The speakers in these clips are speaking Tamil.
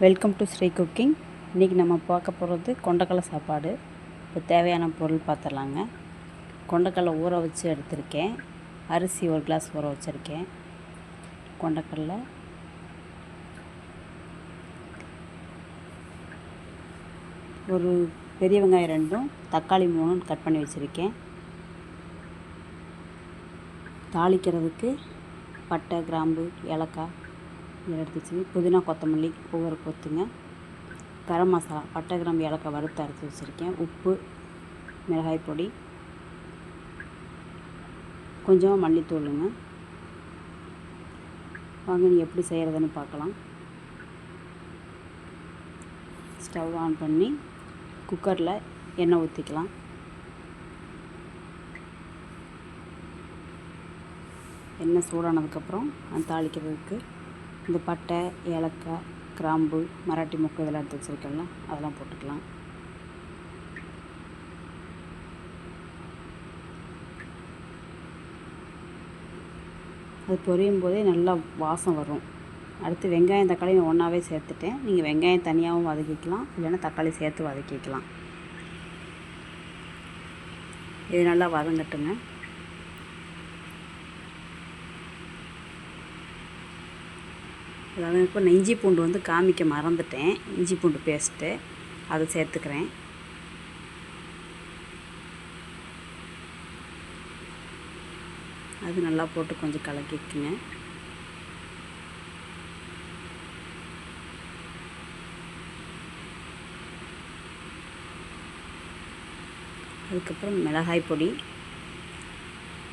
Welcome to Sri cooking. இன்றைக்கி நம்ம பார்க்க போகிறது கொண்டக்கடலை சாப்பாடு. இப்போ தேவையான பொருள் பார்த்துடலாங்க. கொண்டக்கடலை ஊற வச்சு எடுத்திருக்கேன். அரிசி ஒரு கிளாஸ் ஊற வச்சுருக்கேன். கொண்டக்கடலை. ஒரு பெரிய வெங்காயம் ரெண்டும் தக்காளி மூணும் கட் பண்ணி வச்சுருக்கேன். தாளிக்கிறதுக்கு பட்டை கிராம்பு ஏலக்காய் இதை எடுத்து வச்சு புதினா கொத்தமல்லி ஒவ்வொரு கொத்துங்க. கரம் மசாலா பட்டை கிராம்பு ஏலக்காய் வறுத்து அரைச்சி வச்சுருக்கேன். உப்பு மிளகாய் பொடி கொஞ்சமாக மல்லித்தூளுங்க. வாங்க நீ எப்படி செய்கிறதுன்னு பார்க்கலாம். ஸ்டவ் ஆன் பண்ணி குக்கரில் எண்ணெய் ஊற்றிக்கலாம் எண்ணெய் சூடானதுக்கப்புறம் தாளிக்கிறதுக்கு இந்த பட்டை ஏலக்காய் கிராம்பு மராட்டி மொக்கு இதெல்லாம் எடுத்து வச்சுருக்கேன்ல அதெல்லாம் போட்டுக்கலாம். அது பொரியும் போதே நல்லா வாசம் வரும். அடுத்து வெங்காயம் தக்காளி நான் ஒன்றாவே சேர்த்துட்டேன். நீங்கள் வெங்காயம் தனியாகவும் வதக்கிக்கலாம் இல்லைன்னா தக்காளி சேர்த்து வதக்கிக்கலாம். இது நல்லா வதங்கட்டுங்க. அதாவது இப்போ நான் இஞ்சி பூண்டு வந்து காமிக்க மறந்துட்டேன். இஞ்சி பூண்டு பேஸ்ட்டு அதை சேர்த்துக்கிறேன். அது நல்லா போட்டு கொஞ்சம் கலக்கிக்குங்க. அதுக்கப்புறம் மிளகாய் பொடி.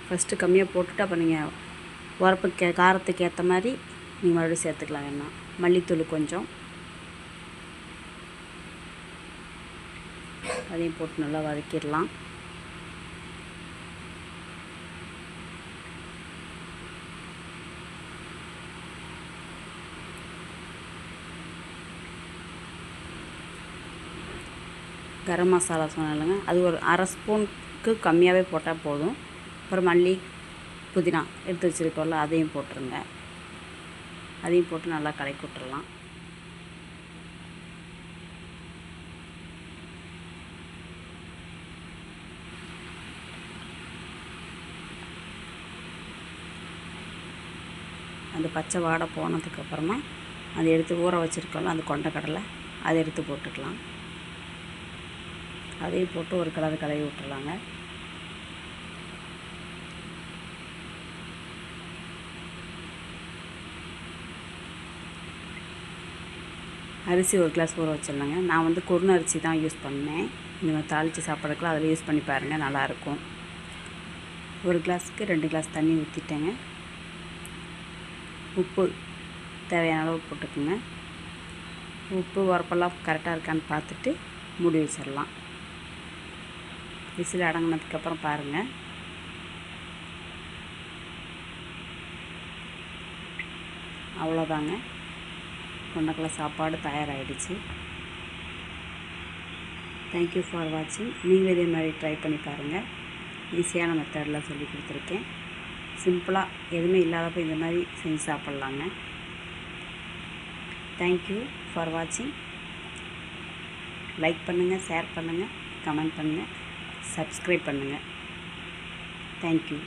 ஃபஸ்ட்டு கம்மியாக போட்டுட்டு அப்போ நீங்கள் உரப்பு கே காரத்துக்கு ஏற்ற மாதிரி நீங்கள் மறுபடியும் சேர்த்துக்கலாம் வேணாம் மல்லித்தூள் கொஞ்சம். அதையும் போட்டு நல்லா வதக்கிடலாம். கரம் மசாலா சொன்னாலுங்க அது ஒரு அரை ஸ்பூனுக்கு கம்மியாகவே போட்டால் போதும். அப்புறம் மல்லி புதினா எடுத்து வச்சுருக்கோம்ல அதையும் போட்டுருங்க. அதையும் போட்டு நல்லா கலக்கி விட்டுறலாம். அந்த பச்சை வாடை போனதுக்கப்புறமா அதை எடுத்து ஊற வச்சுருக்கோம்ல அந்த கொண்டக்கடலை அதை எடுத்து போட்டுக்கலாம். அதையும் போட்டு ஒரு கலர் கலவி விட்டுறலாங்க. அரிசி ஒரு கிளாஸ் ஊற வச்சிடலாங்க. நான் வந்து குருண அரிசி தான் யூஸ் பண்ணேன். இந்த மாதிரி தாளித்து சாப்பிட்றதுக்குலாம் அதில் யூஸ் பண்ணி பாருங்கள் நல்லாயிருக்கும். ஒரு கிளாஸுக்கு ரெண்டு கிளாஸ் தண்ணி ஊற்றிட்டேங்க உப்பு தேவையான அளவு போட்டுக்குங்க. உப்பு உரப்பெல்லாம் கரெக்டாக இருக்கான்னு பார்த்துட்டு மூடி வச்சிடலாம். விசில் அடங்கினதுக்கப்புறம் பாருங்கள் அவ்வளோதாங்க கொண்டக்கடலை சாப்பாடு தயாராகிடுச்சு தேங்க்யூ ஃபார் வாட்சிங் நீங்களும் இதே மாதிரி ட்ரை பண்ணி பாருங்கள் ஈஸியான மெத்தடில் சொல்லி கொடுத்துருக்கேன். சிம்பிளாக எதுவுமே இல்லாதப்போ இந்த மாதிரி செஞ்சு சாப்பிட்லாங்க. தேங்க்யூ ஃபார் வாட்சிங் லைக் பண்ணுங்கள் ஷேர் பண்ணுங்கள் கமெண்ட் பண்ணுங்கள் சப்ஸ்கிரைப் பண்ணுங்கள் தேங்க்யூ